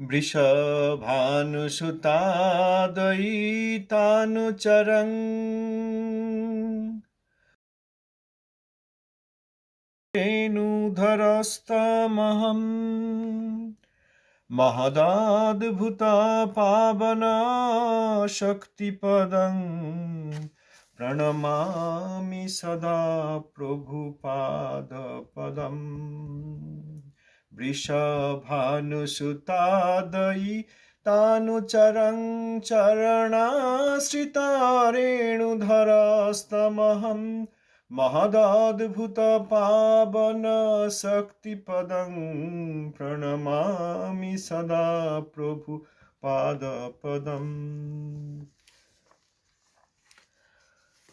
वृषभानुसुतादयितानुचरन् रेणुधरस्तमहम् महदाद्भुता पावना शक्तिपदं प्रणमामि सदा प्रभुपादपदम् वृषभानुसुतादयि तानुचरं चरणाश्रितारेणुधरस्तमहं महदाद्भुतपावनशक्तिपदं प्रणमामि सदा प्रभु पादपदम्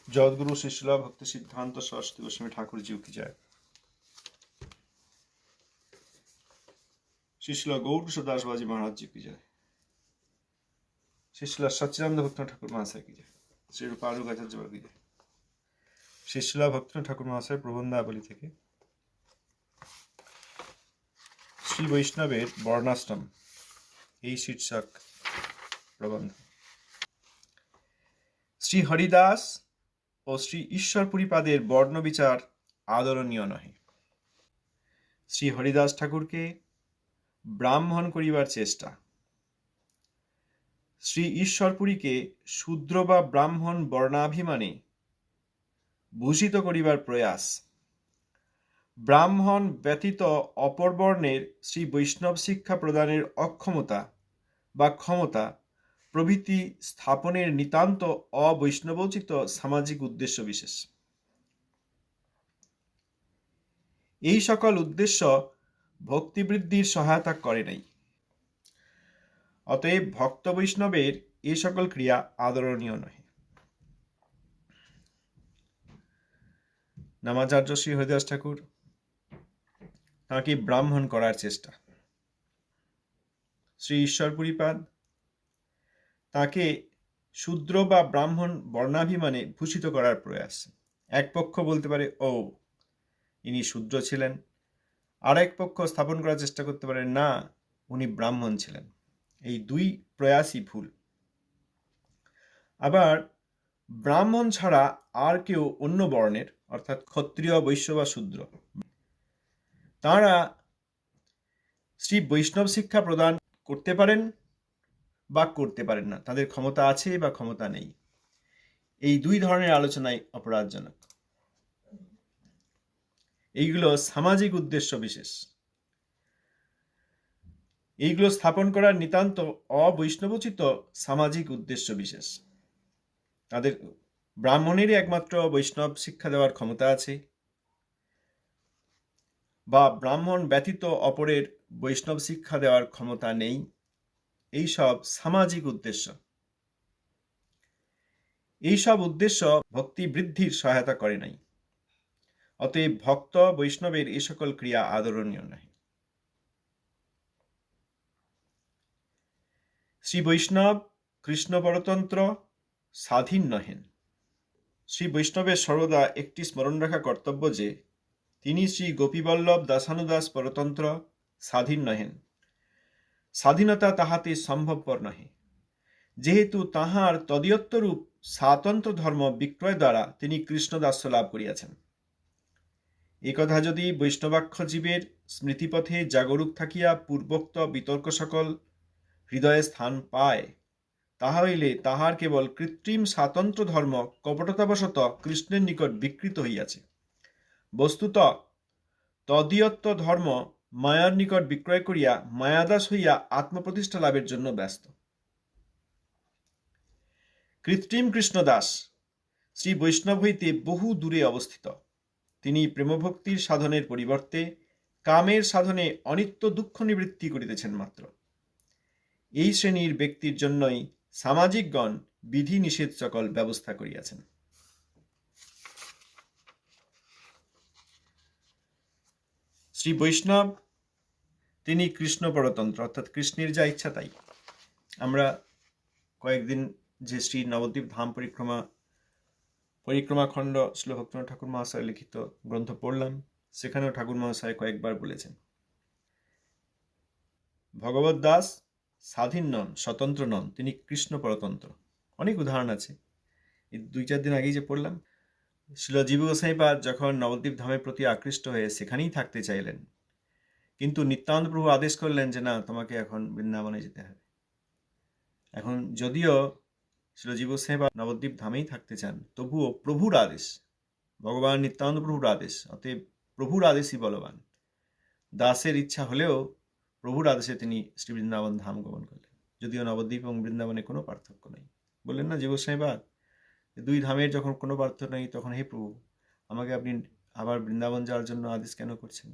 जगद्गुरु शिशिला भक्ति सिद्धांत सरस्वती गोस्वामी ठाकुर जी की जय শিশিলা গৌরকিশোরদাসবাজি মহারাজ কি যায় শিশিলা সচিদানন্দ ভক্ত ঠাকুর মহাশয় কি যায় শ্রী রূপারুগাচার্য কি যায় শিশিলা ভক্ত ঠাকুর মহাশয় প্রবন্ধাবলী থেকে শ্রী বৈষ্ণবের বর্ণাশ্রম এই শীর্ষক প্রবন্ধ শ্রী হরিদাস ও শ্রী ঈশ্বরপুরীপাদের বর্ণবিচার আদরণীয় নহে শ্রী হরিদাস ঠাকুরকে ব্রাহ্মণ করিবার চেষ্টা। শ্রী ঈশ্বরপুরীকে শূদ্র বা ব্রাহ্মণ বর্ণাভিমানে ভূষিত করিবার প্রয়াস। ব্রাহ্মণ ব্যতীত অপর বর্ণের শ্রী বৈষ্ণব শিক্ষা প্রদানের অক্ষমতা বা ক্ষমতা প্রভৃতি স্থাপনের নিতান্ত অবৈষ্ণবোচিত সামাজিক উদ্দেশ্য বিশেষ। এই সকল উদ্দেশ্য ভক্তিবৃদ্ধির সহায়তা করে নাই। অতএব ভক্ত বৈষ্ণবের এ সকল ক্রিয়া আদরণীয় নহে। নামাচার্য শ্রী হরিদাস ঠাকুর, তাঁকে ব্রাহ্মণ করার চেষ্টা। শ্রী ঈশ্বরপুরীপাদ তাকে শূদ্র বা ব্রাহ্মণ বর্ণাভিমানে ভূষিত করার প্রয়াস। এক পক্ষ বলতে পারে, ও, ইনি শূদ্র ছিলেন। আর এক পক্ষ স্থাপন করার চেষ্টা করতে পারে, না, উনি ব্রাহ্মণ ছিলেন। এই দুই প্রয়াসই ভুল। আবার, ব্রাহ্মণ ছাড়া আর কেউ অন্য বর্ণের, অর্থাৎ ক্ষত্রিয়, বৈশ্য বা শূদ্র। তাঁরা শ্রী বৈষ্ণব শিক্ষা প্রদান করতে পারেন বা করতে পারেন না। তাদের ক্ষমতা আছে বা ক্ষমতা নেই। এই দুই ধরনের আলোচনায় অপরাধজনক। এইগুলো সামাজিক উদ্দেশ্য বিশেষ। এইগুলো স্থাপন করার নিতান্ত অবৈষ্ণবোচিত সামাজিক উদ্দেশ্য বিশেষ। তাদের ব্রাহ্মণেরই একমাত্র বৈষ্ণব শিক্ষা দেওয়ার ক্ষমতা আছে। বা ব্রাহ্মণ ব্যতীত অপরের বৈষ্ণব শিক্ষা দেওয়ার ক্ষমতা নেই। এই সব সামাজিক উদ্দেশ্য। এই সব উদ্দেশ্য ভক্তি বৃদ্ধির সহায়তা করে নাই। অতএব ভক্ত, বৈষ্ণবের এই সকল ক্রিয়া আদরণীয় নয় শ্রী বৈষ্ণব কৃষ্ণ পরতন্ত্র স্বাধীন নহেন। শ্রী বৈষ্ণবের সর্বদা একটি স্মরণ রাখা কর্তব্য যে, তিনি শ্রী গোপীবল্লভ দাসানুদাস পরতন্ত্র স্বাধীন নহেন। স্বাধীনতা তাহাতে সম্ভবপর নহে। যেহেতু তাহার তদীয়ত্বরূপ স্বাতন্ত্র ধর্ম বিক্রয় দ্বারা তিনি কৃষ্ণদাস্য লাভ করিয়াছেন। একথা যদি বৈষ্ণবাক্ষ জীবের স্মৃতিপথে জাগরুক থাকিয়া পূর্বোক্ত বিতর্ক সকল হৃদয়ে স্থান পায় তাহা হইলে তাহার কেবল কৃত্রিম স্বাতন্ত্র ধর্ম কপটতাবশত কৃষ্ণের নিকট বিকৃত হইয়াছে। বস্তুত তদীয়ত্ব ধর্ম মায়ার নিকট বিক্রয় করিয়া মায়াদাস হইয়া আত্মপ্রতিষ্ঠা লাভের জন্য ব্যস্ত। কৃত্রিম কৃষ্ণদাস শ্রী বৈষ্ণব হইতে বহু দূরে অবস্থিত। তিনি প্রেমভক্তির সাধনের পরিবর্তে কামের সাধনে অনিত্য দুঃখ নিবৃত্তি করিতেছেন মাত্র। এই শ্রেণির ব্যক্তির জন্যই সামাজিকগণ বিধি নিষেধ সকল ব্যবস্থা করিয়াছেন। শ্রী বৈষ্ণব, তিনি কৃষ্ণ পরতন্ত্র, অর্থাৎ কৃষ্ণের যা ইচ্ছা তাই। আমরা কয়েকদিন যে শ্রী নবদ্বীপ ধাম পরিক্রমা পরিক্রমা খণ্ড শ্রীভক্তনাথ ঠাকুর মহাশয় লিখিত গ্রন্থ পড়লাম। সেখানেও ঠাকুর মহাশয় কয়েকবার বলেছেন, ভগবত দাস স্বাধীন নন, স্বতন্ত্র নন, তিনি কৃষ্ণ পরতন্ত্র। অনেক উদাহরণ আছে। এই দুই চার দিন আগেই যে পড়লাম, শিল জীব গোসাইপাদ যখন নবদ্বীপ ধামের প্রতি আকৃষ্ট হয়ে সেখানেই থাকতে চাইলেন, কিন্তু নিত্যানন্দ প্রভু আদেশ করলেন যে, না, তোমাকে এখন বৃন্দাবনে যেতে হবে। এখন যদিও শিলজীব গোসাইপাদ নবদ্বীপ ধামেই থাকতে চান। তবুও প্রভুর আদেশ, ভগবান নিত্যানন্দ প্রভুর আদেশ, অতএব প্রভুর আদেশই বলবান। দাসের ইচ্ছা হলেও প্রভুর আদেশে তিনি শ্রী বৃন্দাবন ধাম গমন করলেন। যদিও নবদ্বীপ এবং বৃন্দাবনে কোনো পার্থক্য নেই। বললেন, না জীবস্বামীবাদ দুই ধামের যখন কোনো পার্থক্য নেই, তখন হে প্রভু, আমাকে আপনি আবার বৃন্দাবন যাওয়ার জন্য আদেশ কেন করছেন?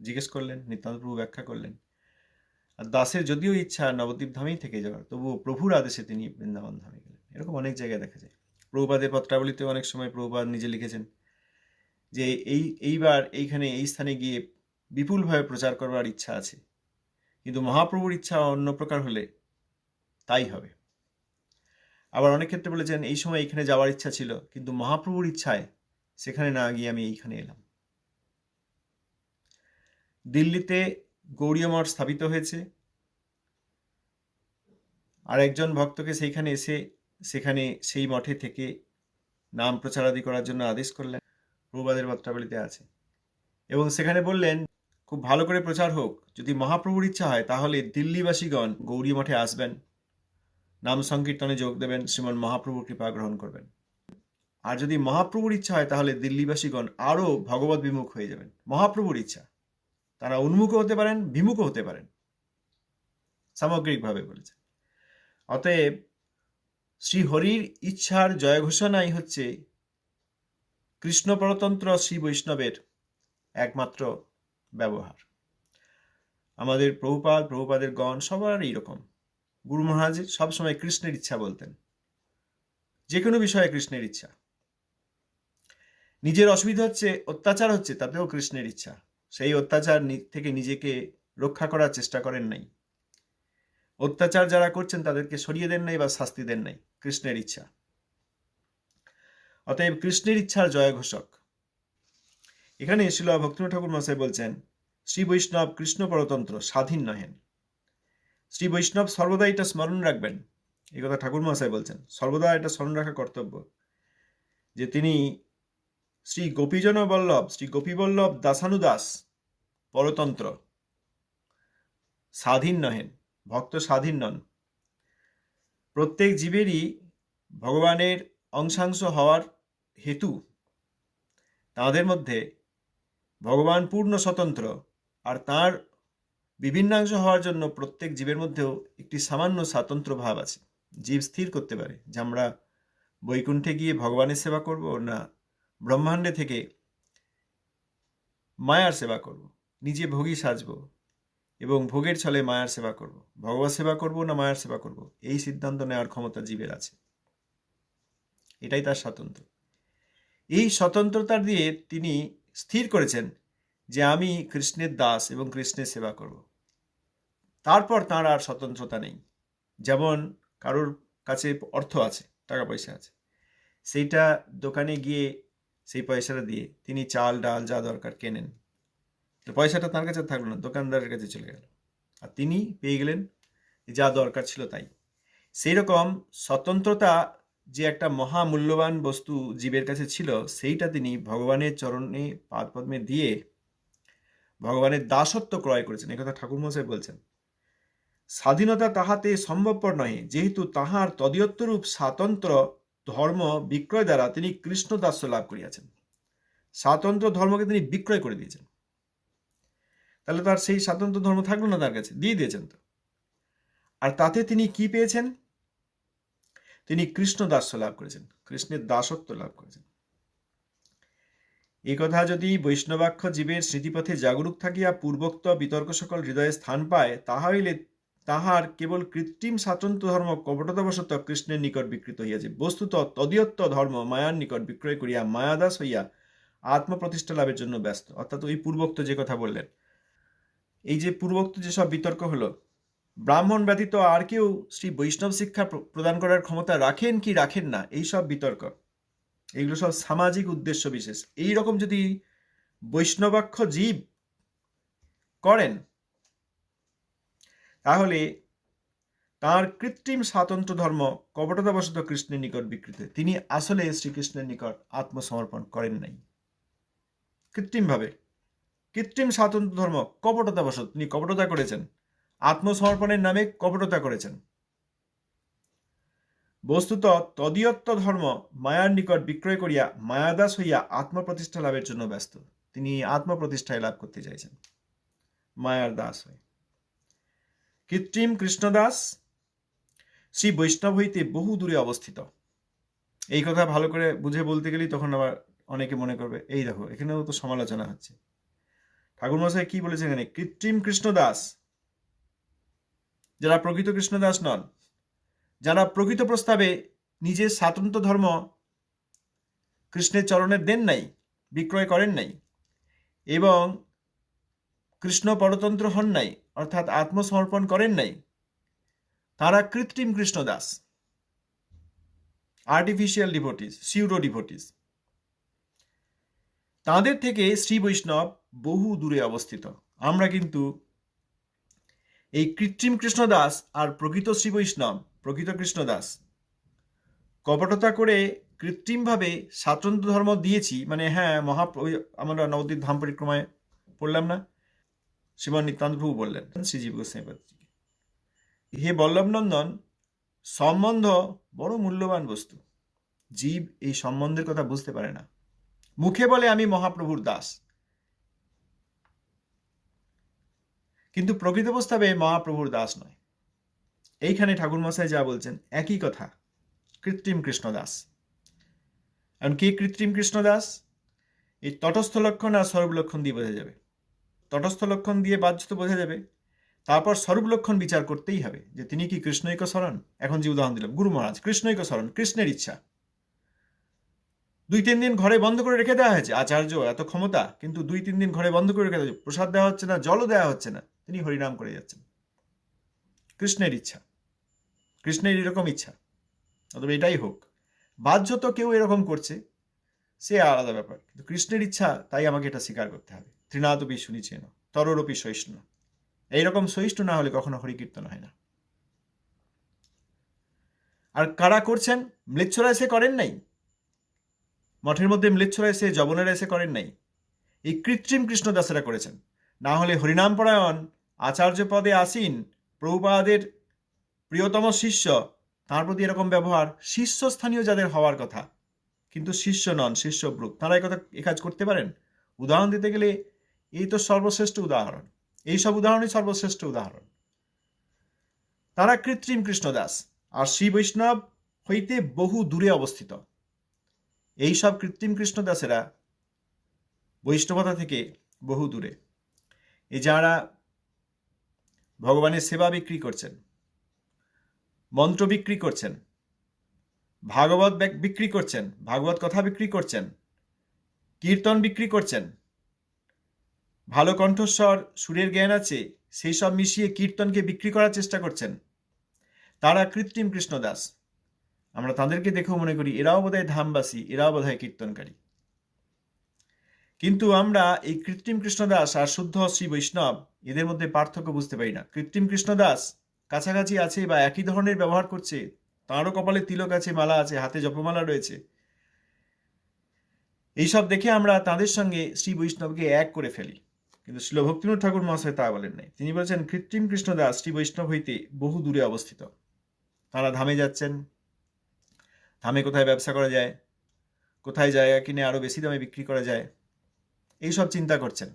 জিজ্ঞেস করলেন নিত্যান্ত প্রভু ব্যাখ্যা করলেন, আর দাসের যদিও ইচ্ছা নবদ্বীপ ধামেই থেকে যাওয়ার, তবুও প্রভুর আদেশে তিনি বৃন্দাবন ধামে এরকম অনেক জায়গায় দেখা যায়। প্রভুপাদের পত্রাবলিতে অনেক সময় প্রভুপাদ নিজে লিখেছেন যে এই, এইবার এইখানে এই স্থানে গিয়ে বিপুলভাবে প্রচার করবার ইচ্ছা আছে। কিন্তু মহাপ্রভুর ইচ্ছা অন্য প্রকার হলে তাই হবে। আবার অনেক ক্ষেত্রে বলেছেন, এই সময় এখানে যাওয়ার ইচ্ছা ছিল, কিন্তু মহাপ্রভুর ইচ্ছায় সেখানে না গিয়ে আমি এইখানে এলাম। দিল্লিতে গৌরীয় মঠ স্থাপিত হয়েছে। আর একজন ভক্তকে সেইখানে এসে সেখানে সেই মঠে থেকে নাম প্রচারাদি করার জন্য আদেশ করলেন, প্রভুবাদের পত্রাবলিতে আছে। এবং সেখানে বললেন, খুব ভালো করে প্রচার হোক, যদি মহাপ্রভুর ইচ্ছা হয়, তাহলে দিল্লিবাসীগণ গৌরী মঠে আসবেন। নাম সংকীর্তনে যোগ দেবেন, শ্রীমন মহাপ্রভুর কৃপা গ্রহণ করবেন। আর যদি মহাপ্রভুর ইচ্ছা হয়, তাহলে দিল্লিবাসীগণ আরও ভগবত বিমুখ হয়ে যাবেন। মহাপ্রভুর ইচ্ছা। তারা উন্মুখ হতে পারেন বিমুখ হতে পারেন। সামগ্রিকভাবে বলেছে। অতএব শ্রী হরির ইচ্ছার জয় ঘোষণাই হচ্ছে কৃষ্ণ পরতন্ত্র শ্রী বৈষ্ণবের একমাত্র ব্যবহার। আমাদের প্রভুপাদ, প্রভুপাদের গণ সবার এইরকম গুরু মহারাজ সবসময় কৃষ্ণের ইচ্ছা বলতেন। যে কোনো বিষয়ে কৃষ্ণের ইচ্ছা। নিজের অসুবিধা হচ্ছে, অত্যাচার হচ্ছে, তাতেও কৃষ্ণের ইচ্ছা। সেই অত্যাচার থেকে নিজেকে রক্ষা করার চেষ্টা করেন নাই। অত্যাচার যারা করছেন, তাদেরকে সরিয়ে দেন নাই বা শাস্তি দেন নাই। কৃষ্ণের ইচ্ছা। অতএব কৃষ্ণের ইচ্ছার জয় ঘোষক। এখানে শিল ভক্তিনাথ ঠাকুর মশাই বলছেন, শ্রী বৈষ্ণব কৃষ্ণ পরতন্ত্র স্বাধীন নহেন। শ্রী বৈষ্ণব সর্বদা এটা স্মরণ রাখবেন। এই কথা ঠাকুর মহাশয় বলছেন, সর্বদা এটা স্মরণ রাখা কর্তব্য যে তিনি শ্রী গোপীজন বল্লভ, শ্রী গোপীবল্লভ দাসানুদাস পরতন্ত্র স্বাধীন নহেন, ভক্ত স্বাধীন নন। প্রত্যেক জীবেরই ভগবানের অংশাংশ হওয়ার হেতু। তাদের মধ্যে ভগবান পূর্ণ স্বতন্ত্র আর তার বিভিন্নাংশ হওয়ার জন্য প্রত্যেক জীবের মধ্যেও একটি সামান্য স্বাতন্ত্র ভাব আছে। জীব স্থির করতে পারে যে আমরা বৈকুণ্ঠে গিয়ে ভগবানের সেবা করব না ব্রহ্মাণ্ডে থেকে মায়ার সেবা করব, নিজে ভোগী সাজব। এবং ভোগের ছলে মায়ার সেবা করব। ভগবত সেবা করব না মায়ার সেবা করব? এই সিদ্ধান্ত নেওয়ার ক্ষমতা জীবের আছে। এটাই তার স্বাতন্ত্র। এই স্বতন্ত্রতা দিয়ে তিনি স্থির করেছেন যে আমি কৃষ্ণের দাস এবং কৃষ্ণের সেবা করব। তারপর তাঁর আর স্বতন্ত্রতা নেই। যেমন কারোর কাছে অর্থ আছে টাকা পয়সা আছে, সেইটা দোকানে গিয়ে সেই পয়সাটা দিয়ে তিনি চাল, ডাল যা দরকার কেনেন। তো পয়সাটা তার কাছে থাকল না, দোকানদারের কাছে চলে গেল। আর তিনি পেয়ে গেলেন, যা দরকার ছিল তাই। সেই রকম স্বতন্ত্রতা যে একটা মহামূল্যবান বস্তু জীবের কাছে ছিল, সেইটা তিনি ভগবানের চরণে, পাদপদ্মে দিয়ে ভগবানের দাসত্ব ক্রয় করেছেন। একথা ঠাকুর মশাই বলছেন। স্বাধীনতা তাহাতে সম্ভবপর নহে, যেহেতু তাহার তদীয়ত্বরূপ স্বাতন্ত্র ধর্ম বিক্রয় দ্বারা তিনি কৃষ্ণ দাস্য লাভ করিয়াছেন। স্বাতন্ত্র ধর্মকে তিনি বিক্রয় করে দিয়েছেন। তাহলে তার সেই স্বাতন্ত্র ধর্ম থাকল না তার কাছে। দিয়ে দিয়েছেন তো। আর তাতে তিনি কি পেয়েছেন? তিনি কৃষ্ণ দাস্য লাভ করেছেন, কৃষ্ণের দাসত্ব লাভ করেছেন। এই কথা যদি বৈষ্ণবাক্ষ জীবের স্মৃতিপথে জাগরুক থাকিয়া পূর্বোক্ত বিতর্ক সকল হৃদয়ে স্থান পায় তাহা হইলে তাহার কেবল কৃত্রিম স্বাতন্ত্র ধর্ম কপটতাবশত কৃষ্ণের নিকট বিকৃত হইয়াছে। বস্তুত তদীয়ত্ব ধর্ম মায়ার নিকট বিক্রয় করিয়া মায়াদাস হইয়া আত্মপ্রতিষ্ঠা লাভের জন্য ব্যস্ত। অর্থাৎ ওই পূর্বোক্ত যে কথা বললেন এই যে পূর্বোক্ত যেসব বিতর্ক হলো, ব্রাহ্মণ ব্যতীত আর কেউ শ্রী বৈষ্ণব শিক্ষা প্রদান করার ক্ষমতা রাখেন কি রাখেন না, এই সব বিতর্ক। এগুলো সব সামাজিক উদ্দেশ্য বিশেষ। এই রকম যদি বৈষ্ণবাক্ষ জীব করেন, তাহলে তার কৃত্রিম স্বাতন্ত্র ধর্ম কপটতাবশত কৃষ্ণের নিকট বিকৃত। তিনি আসলে শ্রীকৃষ্ণের নিকট আত্মসমর্পণ করেন নাই। কৃত্রিমভাবে। কৃত্রিম স্বাতন্ত্র ধর্ম কপটতা কপটতাবশত তিনি কপটতা করেছেন। আত্মসমর্পণের নামে কপটতা করেছেন। বস্তুত তদীয়ত্ব ধর্ম মায়ার নিকট বিক্রয় করিয়া মায়াদাস হইয়া আত্মপ্রতিষ্ঠা লাভের জন্য ব্যস্ত। তিনি আত্মপ্রতিষ্ঠায় লাভ করতে চাইছেন। মায়ার দাস হয়ে। কৃত্রিম কৃষ্ণদাস শ্রী বৈষ্ণব হইতে বহু দূরে অবস্থিত। এই কথা ভালো করে বুঝে বলতে গেলেই তখন আবার অনেকে মনে করবে, এই দেখো, এখানেও তো সমালোচনা হচ্ছে। ঠাকুরমশাই কি বলেছেন এখানে? কৃত্রিম কৃষ্ণদাস। যারা প্রকৃত কৃষ্ণদাস নন, যারা প্রকৃত প্রস্তাবে নিজের স্বাতন্ত্র ধর্ম কৃষ্ণের চরণে দেন নাই, বিক্রয় করেন নাই এবং কৃষ্ণ পরতন্ত্র হন নাই, অর্থাৎ আত্মসমর্পণ করেন নাই, তারা কৃত্রিম Krishnadas. Artificial devotees pseudo devotees তাদের থেকে শ্রী বৈষ্ণব বহু দূরে অবস্থিত। আমরা কিন্তু এই কৃত্রিম কৃষ্ণদাস আর প্রকৃত শ্রী বৈষ্ণব, প্রকৃত কৃষ্ণদাস। কপটতা করে কৃত্রিমভাবে স্বাতন্ত্র ধর্ম দিয়েছি মানে হ্যাঁ মহা আমরা নবদ্বীপ ধাম পরিক্রমায় পড়লাম না? শ্রীমান নিত্যান্ত প্রভু বললেন শ্রীজীব গোস্বামীপাদজিকে হে বল্লভনন্দন, সম্বন্ধ বড় মূল্যবান বস্তু। জীব এই সম্বন্ধের কথা বুঝতে পারে না। মুখে বলে আমি মহাপ্রভুর দাস। কিন্তু প্রকৃত প্রস্তাবে মহাপ্রভুর দাস নয়। এইখানে ঠাকুরমশাই যা বলছেন, একই কথা, কৃত্রিম কৃষ্ণদাস এখন কে কৃত্রিম কৃষ্ণদাস এই তটস্থ লক্ষণ আর স্বরূপ লক্ষণ দিয়ে বোঝা যাবে। তটস্থ লক্ষণ দিয়ে বাহ্যত বোঝা যাবে। তারপর স্বরূপ লক্ষণ বিচার করতেই হবে যে তিনি কি কৃষ্ণৈক স্মরণ? এখন যে উদাহরণ দিলাম, গুরু মহারাজ, কৃষ্ণৈক স্মরণ, কৃষ্ণের ইচ্ছা। দুই তিন দিন ঘরে বন্ধ করে রেখে দেওয়া হয়েছে। আচার্য, এত ক্ষমতা, কিন্তু দুই তিন দিন ঘরে বন্ধ করে রেখে দেওয়া প্রসাদ দেওয়া হচ্ছে না, জলও দেওয়া হচ্ছে না। তিনি হরিনাম করে যাচ্ছেন। কৃষ্ণের ইচ্ছা। কৃষ্ণের এরকম ইচ্ছা। অথবা এটাই হোক। বাহ্য তো কেউ এরকম করছে, সে আলাদা ব্যাপার। কিন্তু কৃষ্ণের ইচ্ছা, তাই আমাকে এটা স্বীকার করতে হবে। তৃণাদপি না তররপি সহিষ্ণু। এইরকম সহিষ্ণু না হলে কখনো হরিকীর্তন হয় না। আর কারা করছেন? ম্লেচ্ছরা সে করেন নাই? মঠের মধ্যে ম্লেচ্ছরা এসে জবনেরা এসে করেন নাই। এই কৃত্রিম কৃষ্ণদাসেরা করেছেন। না হলে হরিনাম পরায়ণ আচার্য পদে আসীন প্রভুপাদের প্রিয়তম শিষ্য, তার প্রতি এরকম ব্যবহার শীর্ষস্থানীয় যাদের হওয়ার কথা। কিন্তু শিষ্য নন শিষ্য ব্রুক তারা কথা এ কাজ করতে পারেন? উদাহরণ দিতে গেলে এই তো সর্বশ্রেষ্ঠ উদাহরণ। এই সব উদাহরণই সর্বশ্রেষ্ঠ উদাহরণ। তারা কৃত্রিম কৃষ্ণদাস আর শ্রী বৈষ্ণব হইতে বহু দূরে অবস্থিত। এই সব কৃত্রিম কৃষ্ণদাসেরা বৈষ্ণবতা থেকে বহু দূরে। এই যারা ভগবানের সেবা বিক্রি করছেন, মন্ত্র বিক্রি করছেন, ভাগবত বিক্রি করছেন, ভাগবত কথা বিক্রি করছেন, কীর্তন বিক্রি করছেন, ভালো কণ্ঠস্বর, সুরের জ্ঞান আছে, সেই সব মিশিয়ে কীর্তনকে বিক্রি করার চেষ্টা করছেন, তারা কৃত্রিম কৃষ্ণদাস আমরা তাদেরকে দেখেও মনে করি, এরাও বোধহয় ধামবাসী, এরাও বোধহয় কীর্তনকারী। কিন্তু আমরা এই কৃত্রিম কৃষ্ণদাস আর শুদ্ধ শ্রী বৈষ্ণব, এদের মধ্যে পার্থক্য বুঝতে পারি না। কৃত্রিম কৃষ্ণদাস কাছাকাছি আছে বা একই ধরনের ব্যবহার করছে, তাঁরও কপালে তিলক আছে, মালা আছে, হাতে জপমালা রয়েছে। এইসব দেখে আমরা তাদের সঙ্গে শ্রী বৈষ্ণবকে এক করে ফেলি। কিন্তু শিল ভক্তিনুর ঠাকুর মহাশয় তা বলেন নাই। তিনি বলেছেন, কৃত্রিম কৃষ্ণদাস শ্রী বৈষ্ণব হইতে বহু দূরে অবস্থিত। তারা ধামে যাচ্ছেন ধামে কোথায় ব্যবসা করা যায়? কোথায় জায়গা কিনে আরও বেশি দামে বিক্রি করা যায়? এইসব চিন্তা করছেন।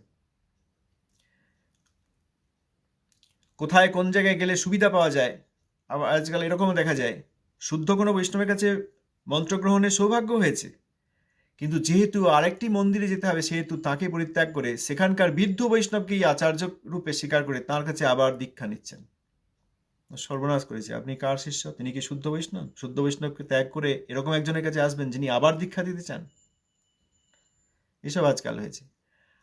কোথায় কোন জায়গায় গেলে সুবিধা পাওয়া যায়? আবার আজকাল এরকমও দেখা যায়, শুদ্ধ কোনো বৈষ্ণবের কাছে মন্ত্রগ্রহণের সৌভাগ্য হয়েছে। কিন্তু যেহেতু আরেকটি মন্দিরে যেতে হবে, সেহেতু তাকে পরিত্যাগ করে সেখানকার বৃদ্ধ বৈষ্ণবকেই আচার্য রূপে স্বীকার করে তার কাছে আবার দীক্ষা নিচ্ছেন। সর্বনাশ করেছে। আপনি কার শিষ্য? তিনি কি শুদ্ধ বৈষ্ণব? শুদ্ধ বৈষ্ণবকে ত্যাগ করে এরকম একজনের কাছে আসবেন যিনি আবার দীক্ষা দিতে চান? এসব আজকাল হয়েছে।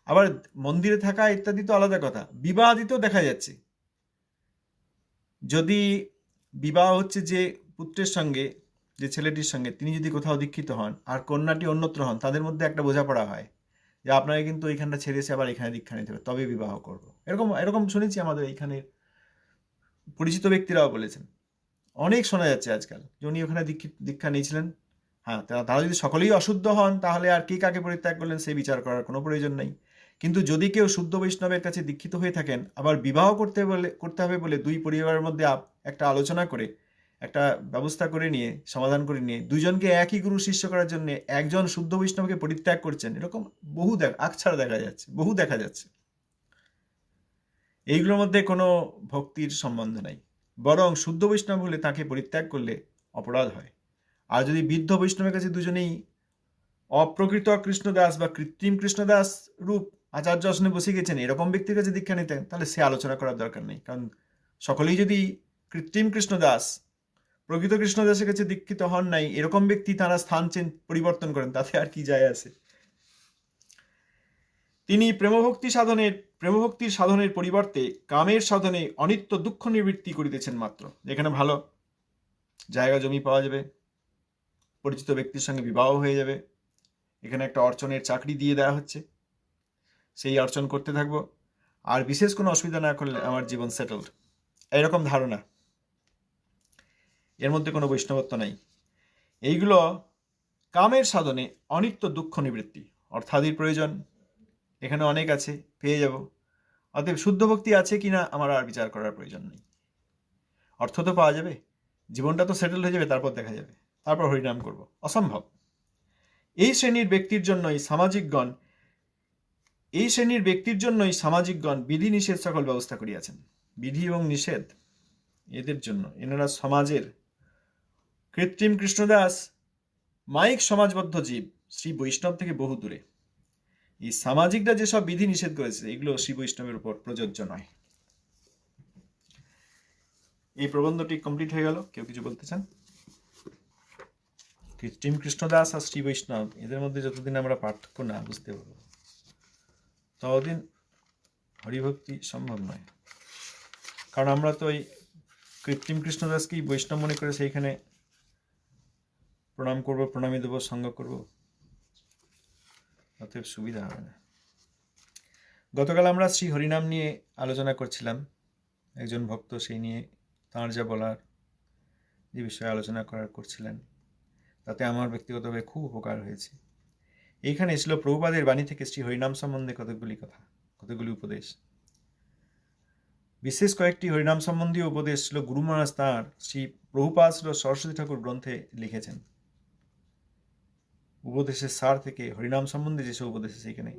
আবার মন্দিরে থাকা ইত্যাদি তো আলাদা কথা। বিবাহাদিতেও দেখা যাচ্ছে। যদি বিবাহ হচ্ছে যে পুত্রের সঙ্গে, যে ছেলেটির সঙ্গে, তিনি যদি কোথাও দীক্ষিত হন আর কন্যাটি অন্যত্র হন, তাদের মধ্যে একটা বোঝাপড়া হয় যে আপনাকে কিন্তু এইখানটা ছেড়ে এসে আবার এখানে দীক্ষা নিতে হবে, তবে বিবাহ করব। এরকম এরকম শুনেছি আমাদের এইখানের পরিচিত ব্যক্তিরাও বলেছেন। অনেক শোনা যাচ্ছে আজকাল যে উনি ওখানে দীক্ষা নিয়েছিলেন। হ্যাঁ তারা যদি সকলেই অশুদ্ধ হন তাহলে আর কে কাকে পরিত্যাগ করলেন সেই বিচার করার কোনো প্রয়োজন নেই। কিন্তু যদি কেউ শুদ্ধ বৈষ্ণবের কাছে দীক্ষিত হয়ে থাকেন, আবার বিবাহ করতে বলে, করতে হবে বলে দুই পরিবারের মধ্যে একটা আলোচনা করে, একটা ব্যবস্থা করে নিয়ে, সমাধান করে নিয়ে, দুজনকে একই গুরু শিষ্য করার জন্য একজন শুদ্ধ বৈষ্ণবকে পরিত্যাগ করছেন, এরকম বহু দেখ আকছাড়া দেখা যাচ্ছে, বহু দেখা যাচ্ছে। এইগুলোর মধ্যে কোনো ভক্তির সম্বন্ধ নাই। বরং শুদ্ধ বৈষ্ণব হলে তাকে পরিত্যাগ করলে অপরাধ হয়। আর যদি বৃদ্ধ বৈষ্ণবের কাছে দুজনেই অপ্রকৃত কৃষ্ণদাস বা কৃত্রিম কৃষ্ণদাস রূপ আচার্য আসনে বসে গেছেন, এরকম ব্যক্তির কাছে দীক্ষা নিতেন, তাহলে সে আলোচনা করার দরকার নেই। কারণ সকলেই যদি কৃত্রিম কৃষ্ণদাস প্রকৃত কৃষ্ণদাসের কাছে দীক্ষিত হন নাই, এরকম ব্যক্তি তারা স্থান চেন পরিবর্তন করেন, তাতে আর কি যায় আসে তিনি প্রেমভক্তি সাধনের, প্রেমভক্তির সাধনের পরিবর্তে কামের সাধনে অনিত্য দুঃখ নিবৃত্তি করিতেছেন মাত্র। যেখানে ভালো। জায়গা জমি পাওয়া যাবে। পরিচিত ব্যক্তির সঙ্গে বিবাহ হয়ে যাবে। এখানে একটা অর্চনের চাকরি দিয়ে দেওয়া হচ্ছে। সেই অর্চন করতে থাকব। আর বিশেষ কোনো অসুবিধা না করলে আমার জীবন সেটেলড এরকম ধারণা। এর মধ্যে কোনো বৈষ্ণবত্ব নাই। এইগুলো কামের সাধনে অনিত্য দুঃখ নিবৃত্তি। অর্থাদির প্রয়োজন। এখানে অনেক আছে, পেয়ে যাব। অতএব শুদ্ধ ভক্তি আছে কি না আমার আর বিচার করার প্রয়োজন নেই। অর্থ তো পাওয়া যাবে, জীবনটা তো সেটেল হয়ে যাবে, তারপর দেখা যাবে। তারপর হরিনাম করব। অসম্ভব। এই শ্রেণির ব্যক্তির জন্যই সামাজিকগণ, এই শ্রেণির ব্যক্তির জন্যই সামাজিকগণ বিধি নিষেধ সকল ব্যবস্থা করিয়াছেন। বিধি এবং নিষেধ এদের জন্য। এনারা সমাজের কৃত্রিম কৃষ্ণদাস, মাইক সমাজবদ্ধ জীব, শ্রী বৈষ্ণব থেকে বহু দূরে এই সামাজিকরা যেসব বিধি নিষেধ করেছে, এগুলো শ্রী বৈষ্ণবের উপর প্রযোজ্য নয়। এই প্রবন্ধটি কমপ্লিট হয়ে গেল। কেউ কিছু বলতে চান? কৃত্রিম কৃষ্ণদাস আর শ্রী বৈষ্ণব, এদের মধ্যে যতদিন আমরা পার্থক্য না বুঝতে পারব, ততদিন হরিভক্তি সম্ভব নয়। কারণ আমরা তো ওই কৃত্রিম কৃষ্ণদাসকেই বৈষ্ণব মনে করে সেইখানে প্রণাম করব, প্রণামী দেবো, সঙ্গ করব। অতএব সুবিধা হবে না। গতকাল আমরা শ্রী হরিনাম নিয়ে আলোচনা করছিলাম। একজন ভক্ত সেই নিয়ে তাঁর যা বলার যে বিষয়ে আলোচনা করার করছিলেন। তাতে আমার ব্যক্তিগতভাবে খুব উপকার হয়েছে। এইখানে ছিল প্রভুপাদের বাণী থেকে শ্রী হরিনাম সম্বন্ধে কতগুলি কথা কতগুলি উপদেশ। বিশেষ কয়েকটি হরিনাম সম্বন্ধীয় উপদেশ ছিল গুরু মহারাজ তাঁর শ্রী প্রভুপাদ সরস্বতী ঠাকুর গ্রন্থে লিখেছেন। উপদেশের সার থেকে, হরিনাম সম্বন্ধে যেসব উপদেশ সেইখানে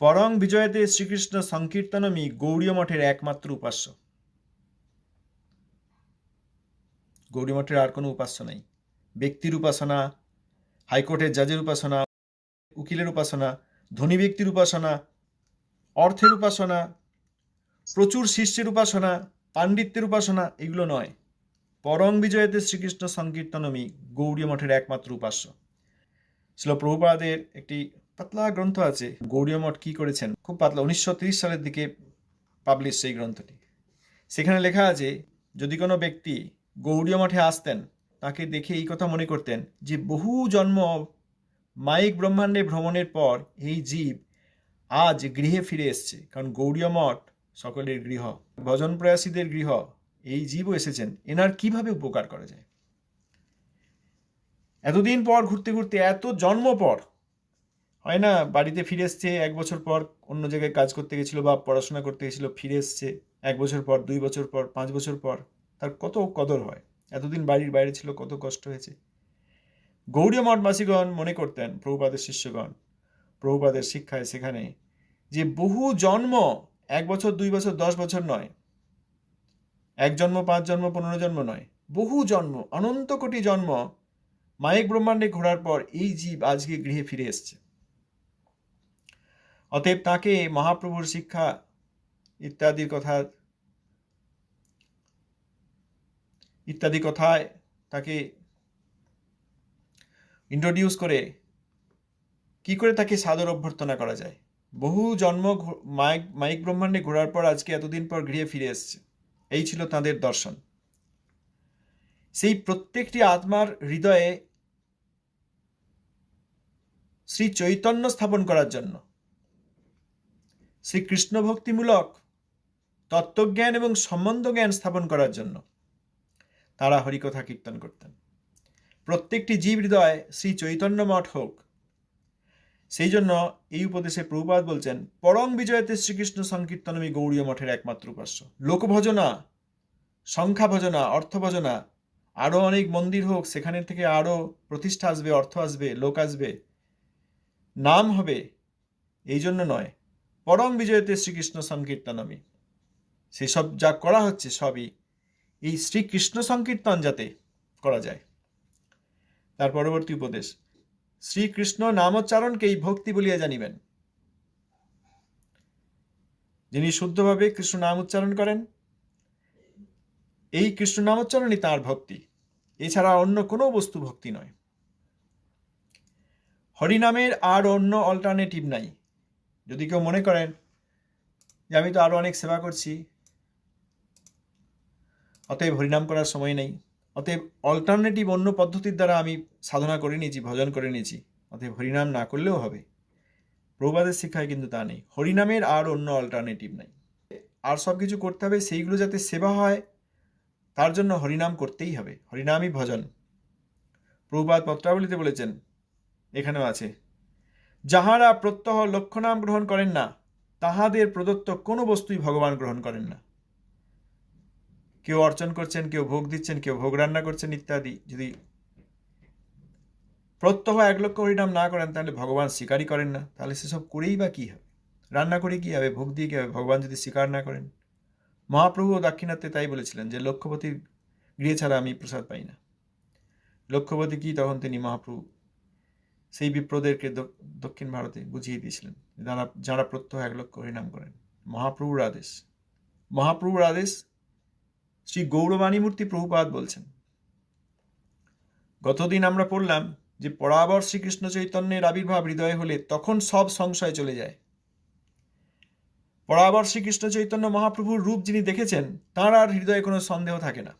পরং বিজয়তে শ্রীকৃষ্ণ সংকীর্তনমী গৌরীয় মঠের একমাত্র উপাস্য। গৌরী মঠের আর কোনো উপাস্য নাই। ব্যক্তির উপাসনা, হাইকোর্টের জাজের উপাসনা, উকিলের উপাসনা, ধনী ব্যক্তির উপাসনা, অর্থের উপাসনা, প্রচুর শিষ্যের উপাসনা, পাণ্ডিত্যের উপাসনা, এগুলো নয়। পরং বিজয়তে শ্রীকৃষ্ণ সংকীর্তনমী গৌরী মঠের একমাত্র উপাস্য। ছিল প্রভুপাদের একটি পাতলা গ্রন্থ আছে, গৌরী মঠ কি করেছেন? খুব পাতলা, উনিশশো সালের দিকে পাবলিশ সেই গ্রন্থটি। সেখানে লেখা আছে, যদি কোনো ব্যক্তি গৌরীয় মঠে আসতেন, তাকে দেখে এই কথা মনে করতেন যে বহু জন্ম মাইক ব্রহ্মাণ্ডে ভ্রমণের পর এই জীব আজ গৃহে ফিরে এসছে। কারণ গৌরীয় মঠ সকলের গৃহ, ভজন প্রয়াসীদের গৃহ এই জীবও এসেছেন। এনার কীভাবে উপকার করা যায়? এতদিন পর ঘুরতে ঘুরতে, এত জন্ম পর, হয় না, বাড়িতে ফিরে এসছে, এক বছর পর অন্য জায়গায় কাজ করতে গেছিল বা পড়াশোনা করতে গেছিল, ফিরে এসছে, এক বছর পর, দুই বছর পর, পাঁচ বছর পর, তার কত কদর হয়। এতদিন বাড়ির বাইরে ছিল, কত কষ্ট হয়েছে। গৌড়ীয় মঠবাসীগণ মনে করতেন, প্রভুপাদের শিষ্যগণ, প্রভুপাদের শিক্ষায় সেখানে যে বহু জন্ম, এক বছর, দুই বছর, দশ বছর নয় এক জন্ম, পাঁচ জন্ম, পনেরো জন্ম নয়, বহু জন্ম, অনন্ত কোটি জন্ম মায়েক ব্রহ্মাণ্ডে ঘোরার পর এই জীব আজকে গৃহে ফিরে এসছে। অতএব তাকে মহাপ্রভুর শিক্ষা ইত্যাদির কথা, ইত্যাদি কথায় তাকে ইন্ট্রোডিউস করে কি করে তাকে সাদর অভ্যর্থনা করা যায়? বহু জন্ম মাইক মাইক ব্রহ্মাণ্ডে ঘোরার পর আজকে এতদিন পর গৃহে ফিরে এসছে। এই ছিল তাদের দর্শন। সেই প্রত্যেকটি আত্মার হৃদয়ে শ্রী চৈতন্য স্থাপন করার জন্য। শ্রী কৃষ্ণ ভক্তিমূলক তত্ত্বজ্ঞান এবং সম্বন্ধ জ্ঞান স্থাপন করার জন্য তারা হরিকথা কীর্তন করতেন। প্রত্যেকটি জীব হৃদয় শ্রী চৈতন্য মঠ হোক সেই জন্য এই উপদেশে প্রভুপাত বলছেন, পরম বিজয়তে শ্রীকৃষ্ণ সংকীর্তনমী গৌরীয় মঠের একমাত্র উপাস্য। লোকভজনা সংখ্যা ভজনা অর্থ ভজনা আরও অনেক মন্দির হোক, সেখানে থেকে আরও প্রতিষ্ঠা আসবে, অর্থ আসবে, লোক আসবে, নাম হবে, এই জন্য নয়। পরম বিজয়তে শ্রীকৃষ্ণ সংকীর্তনমী সেসব যা করা হচ্ছে সবই এই শ্রীকৃষ্ণ সংকীর্তন যাতে করা যায়। তার পরবর্তী উপদেশ শ্রীকৃষ্ণ নামোচ্চারণকেই ভক্তি বলিয়া জানিবেন। যিনি শুদ্ধভাবে কৃষ্ণ নাম উচ্চারণ করেন, এই কৃষ্ণ নামোচ্চারণই তাঁর ভক্তি। এছাড়া অন্য কোনো বস্তু ভক্তি নয়। হরিনামের আর অন্য অল্টারনেটিভ নাই। যদি কেউ মনে করেন যে আমি তো আরও অনেক সেবা করছি, অতএব হরিনাম করার সময় নেই। অতএব অল্টারনেটিভ অন্য পদ্ধতির দ্বারা আমি সাধনা করে নিয়েছি, ভজন করে নিয়েছি। অতএব হরিনাম না করলেও হবে। প্রবাদের শিক্ষায় কিন্তু তা নেই। হরিনামের আর অন্য অল্টারনেটিভ নাই। আর সব কিছু করতে হবে, সেইগুলো যাতে সেবা হয়, তার জন্য হরিনাম করতেই হবে। হরিনামই ভজন। প্রভুপাত পত্রাবলিতে বলেছেন, এখানেও আছে, যাহারা প্রত্যহ লক্ষ্যনাম গ্রহণ করেন না, তাহাদের প্রদত্ত কোনো বস্তুই ভগবান গ্রহণ করেন না। কেউ অর্চন করছেন, কেউ ভোগ দিচ্ছেন, কেউ ভোগ রান্না করছেন ইত্যাদি। যদি প্রত্যহ এক লক্ষ হরিনাম না করেন, তাহলে ভগবান স্বীকারই করেন না। তাহলে সেসব করেই বা কী হবে? রান্না করে কী হবে? ভোগ দিয়ে কী হবে? ভগবান যদি স্বীকার না করেন? মহাপ্রভু ও দাক্ষিণাত্যে তাই বলেছিলেন যে, লক্ষ্যপতির গৃহে ছাড়া আমি প্রসাদ পাই না। লক্ষ্যপতি কি? তখন তিনি মহাপ্রভু সেই বিপ্রদেরকে দক্ষিণ ভারতে বুঝিয়ে দিয়েছিলেন যারা যারা প্রত্যহ এক লক্ষ হরিনাম করেন। মহাপ্রভুর আদেশ। মহাপ্রভুর আদেশ শ্রী গৌরবাণীমূর্তি প্রভুপাদ বলছেন, গতদিন আমরা পড়লাম যে পরাবর শ্রীকৃষ্ণ চৈতন্যের আবির্ভাব হৃদয়ে হলে তখন সব সংশয় চলে যায়। পরাবর শ্রীকৃষ্ণ চৈতন্য মহাপ্রভুর রূপ যিনি দেখেছেন, তাঁর আর হৃদয়ে কোনো সন্দেহ থাকে না।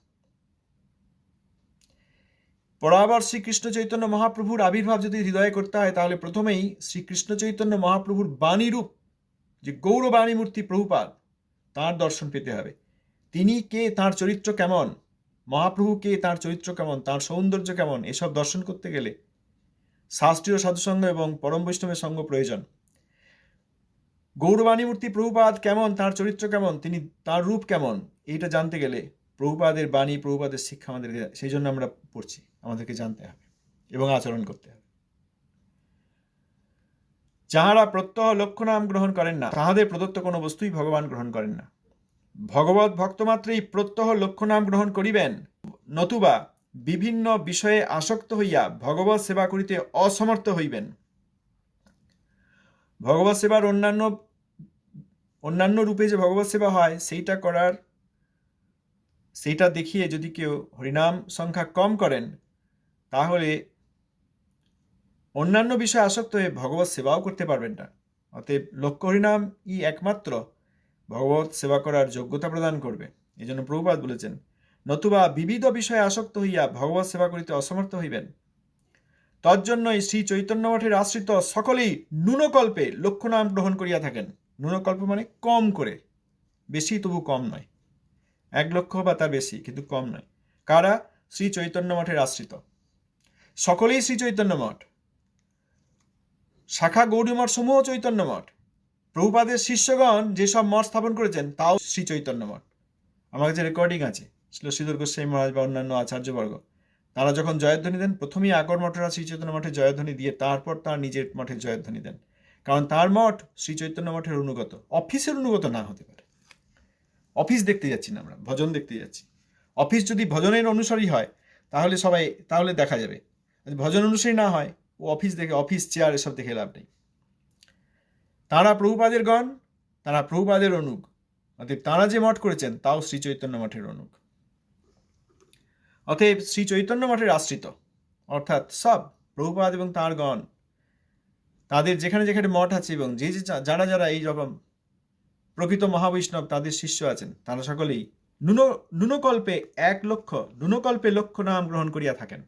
পরাবর শ্রীকৃষ্ণ চৈতন্য মহাপ্রভুর আবির্ভাব যদি হৃদয়ে করতে হয়, তাহলে প্রথমেই শ্রীকৃষ্ণ চৈতন্য মহাপ্রভুর বাণী রূপ যে গৌরবাণী মূর্তি প্রভুপাদ, তাঁর দর্শন পেতে হবে। তিনি কে, তার চরিত্র কেমন? মহাপ্রভু কে, তার চরিত্র কেমন? তার সৌন্দর্য কেমন? এসব দর্শন করতে গেলে শাস্ত্রীয় সাধুসঙ্গ এবং পরম বৈষ্ণবের সঙ্গ প্রয়োজন। গৌরবাণী মূর্তি প্রভুপাদ কেমন? তার চরিত্র কেমন? তিনি, তার রূপ কেমন? এইটা জানতে গেলে প্রভুপাদের বাণী, প্রভুপাদের শিক্ষা আমাদের সেই জন্য আমরা পড়ছি। আমাদেরকে জানতে হবে এবং আচরণ করতে হবে। যাহারা প্রত্যহ লক্ষ্য নাম গ্রহণ করেন না, তাহাদের প্রদত্ত কোনো বস্তুই ভগবান গ্রহণ করেন না। ভগবত ভক্তমাত্রেই প্রত্যহ লক্ষ্য নাম গ্রহণ করিবেন। নতুবা বিভিন্ন বিষয়ে আসক্ত হইয়া ভগবত সেবা করিতে অসমর্থ হইবেন। ভগবত সেবার অন্যান্য অন্যান্য রূপে যে ভগবত সেবা হয়, সেইটা করার, সেইটা দেখিয়ে যদি কেউ হরিনাম সংখ্যা কম করেন, তাহলে অন্যান্য বিষয়ে আসক্ত হয়ে ভগবত সেবাও করতে পারবেন না। অতএব লক্ষ্য হরিনাম ই একমাত্র ভগবত সেবা করার যোগ্যতা প্রদান করবে। এই জন্য প্রভুপাত বলেছেন, নতুবা বিবিধ বিষয়ে আসক্ত হইয়া ভগবত সেবা করিতে অসমর্থ হইবেন। তজ্জন্যই শ্রী চৈতন্য মঠের আশ্রিত সকলেই ন্যূনকল্পে লক্ষ্য নাম গ্রহণ করিয়া থাকেন। ন্যূনকল্প মানে কম করে, বেশি তবু কম নয়। এক লক্ষ বা তা বেশি, কিন্তু কম নয়। কারা? শ্রী চৈতন্য মঠের আশ্রিত। সকলেই শ্রী চৈতন্য মঠ। শাখা গৌরী মঠ সমূহ চৈতন্য মঠ। প্রভুপাদের শিষ্যগণ যেসব মঠ স্থাপন করেছেন, তাও শ্রী চৈতন্য মঠ আমার কাছে রেকর্ডিং আছে। ছিল শ্রীধর গোস্বামী মহারাজ বা অন্যান্য আচার্যবর্গ। তারা যখন জয়ধ্বনি দেন, প্রথমেই আগর মঠরা শ্রী চৈতন্য মঠের জয়ধ্বনি দিয়ে তারপর তার নিজের মঠে জয়ধ্বনি দেন। কারণ তার মঠ শ্রী চৈতন্য মঠের অনুগত। অফিসের অনুগত না হতে পারে। অফিস দেখতে যাচ্ছি না আমরা, ভজন দেখতে যাচ্ছি। অফিস যদি ভজনের অনুসারী হয়, তাহলে সবাই, তাহলে দেখা যাবে। ভজন অনুসারী না হয়, ও অফিস দেখে, অফিস চেয়ার এসব দেখে লাভ নেই। তারা প্রভুপাদের গণ, তারা প্রভুপাদের অনুগ। অতএব তারা যে মঠ করেছেন, তাও শ্রী চৈতন্য মঠের অনুগ। অতএব শ্রী চৈতন্য মঠের আশ্রিত, অর্থাৎ সব প্রভুপাদ এবং তাঁর গণ, তাদের যেখানে যেখানে মঠ আছে এবং যে যে যারা যারা এই রকম প্রকৃত মহাবৈষ্ণব তাদের শিষ্য আছেন, তারা সকলেই নুন নুনকল্পে এক লক্ষ, নুনকল্পে লক্ষ নাম গ্রহণ করিয়া থাকেন।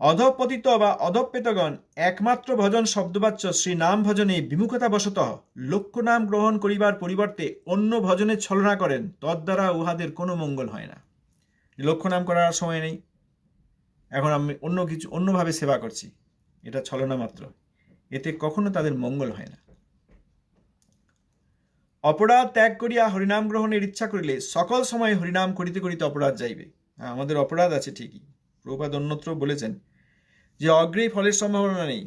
অধপতিত বা অধপেতগণ একমাত্র ভজন শব্দবাচ্য শ্রী নাম ভজনে বিমুখতা বশত লক্ষ্য নাম গ্রহণ করিবার পরিবর্তে অন্য ভজনে ছলনা করেন তদ্বারা উহাদের কোনো মঙ্গল হয় না। লক্ষ্য নাম করার সময় নেই। এখন আমি অন্য কিছু অন্যভাবে সেবা করছি। এটা ছলনা মাত্র। এতে কখনো তাদের মঙ্গল হয় না। অপরাধ ত্যাগ করিয়া হরিনাম গ্রহণের ইচ্ছা করিলে সকল সময় হরিনাম করিতে করিতে অপরাধ যাইবে। হ্যাঁ, আমাদের অপরাধ আছে ঠিকই। প্রভুপাদ অন্যত্র বলেছেন যে অগ্রেই ফলের সম্ভাবনা নেই।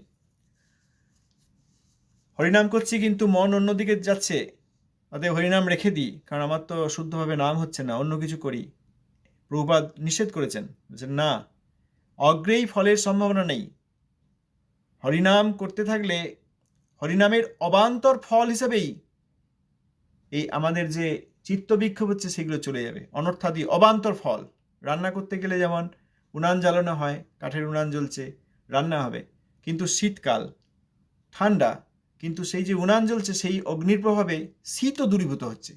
হরিনাম করছি কিন্তু মন অন্যদিকে যাচ্ছে অতএব হরিনাম রেখে দিই, কারণ আমার তো শুদ্ধভাবে নাম হচ্ছে না, অন্য কিছু করি। প্রভুপাদ নিষেধ করেছেন, বলছেন, না, অগ্রেই ফলের সম্ভাবনা নেই। হরিনাম করতে থাকলে হরিনামের অবান্তর ফল হিসেবেই এই আমাদের যে চিত্ত বিক্ষোভ হচ্ছে, সেগুলো চলে যাবে। অনর্থাদি অবান্তর ফল। রান্না করতে গেলে যেমন উনান জ্বালানো হয়, কাঠের উনান জ্বলছে, রান্না হবে। কিন্তু শীতকাল, ঠান্ডা, কিন্তু সেই যে উনান জ্বলছে, সেই অগ্নির প্রভাবে শীতও দূরীভূত হচ্ছে।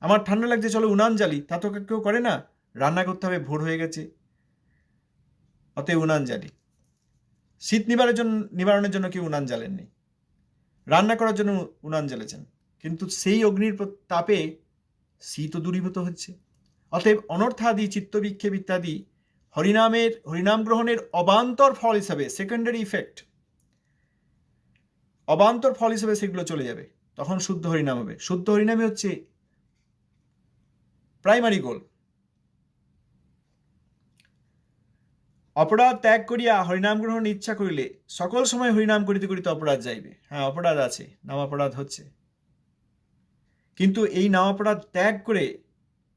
আমার ঠান্ডা লাগছে, চলো উনান জ্বালি। তা তো কেউ করে না। রান্না করতে হবে, ভোর হয়ে গেছে। অতএব উনান জ্বালি। শীত নিবারের জন্য, নিবারণের জন্য কেউ উনান জ্বালেননি। রান্না করার জন্য উনান জ্বালেছেন। কিন্তু সেই অগ্নির তাপে শীতও দূরীভূত হচ্ছে। অতএব অনর্থাদি চিত্তবিক্ষেপ ইত্যাদি হরিনামের হরিনাম গ্রহণের অবান্তর ফল হিসাবে সেকেন্ডারি ইফেক্ট অবান্তর ফল হিসেবে সেগুলো চলে যাবে। তখন শুদ্ধ হরিনাম হবে। শুদ্ধ হরিনামই হচ্ছে প্রাইমারি গোল অপরাধ ত্যাগ করিয়া হরিনাম গ্রহণ ইচ্ছা করিলে সকল সময় হরিনাম করিতে করিতে অপরাধ যাইবে। হ্যাঁ অপরাধ আছে নাম অপরাধ হচ্ছে। কিন্তু এই নাম অপরাধ ত্যাগ করে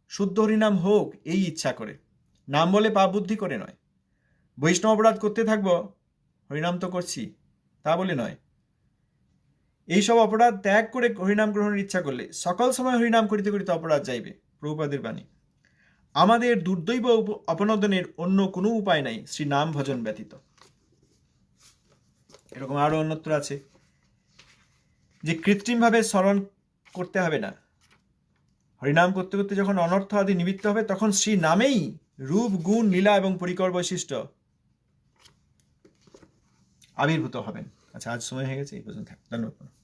শুদ্ধ হরিনাম হোক, এই ইচ্ছা করে। নাম বলে পাপ বুদ্ধি করে নয়। বৈষ্ণব অপরাধ করতে থাকব, হরিনাম তো করছি, তা বলে নয়। এইসব অপরাধ ত্যাগ করে হরিনাম গ্রহণের ইচ্ছা করলে সকল সময় হরিনাম করিতে করিতে অপরাধ যাইবে, প্রভুপাদের বাণী। আমাদের দুর্দৈব অপনোদনের অন্য কোনো উপায় নাই শ্রী নাম ভজন ব্যতীত। এরকম আরও অন্যত্র আছে, যে কৃত্রিমভাবে স্মরণ করতে হবে না। হরিনাম করতে করতে যখন অনর্থ আদি নিমিত্ত হবে, তখন শ্রী নামেই রূপ, গুণ, লীলা এবং পরিকর বৈশিষ্ট্য আবির্ভূত হবেন। আচ্ছা আজ সময় হয়ে গেছে, এই পর্যন্ত। ধন্যবাদ।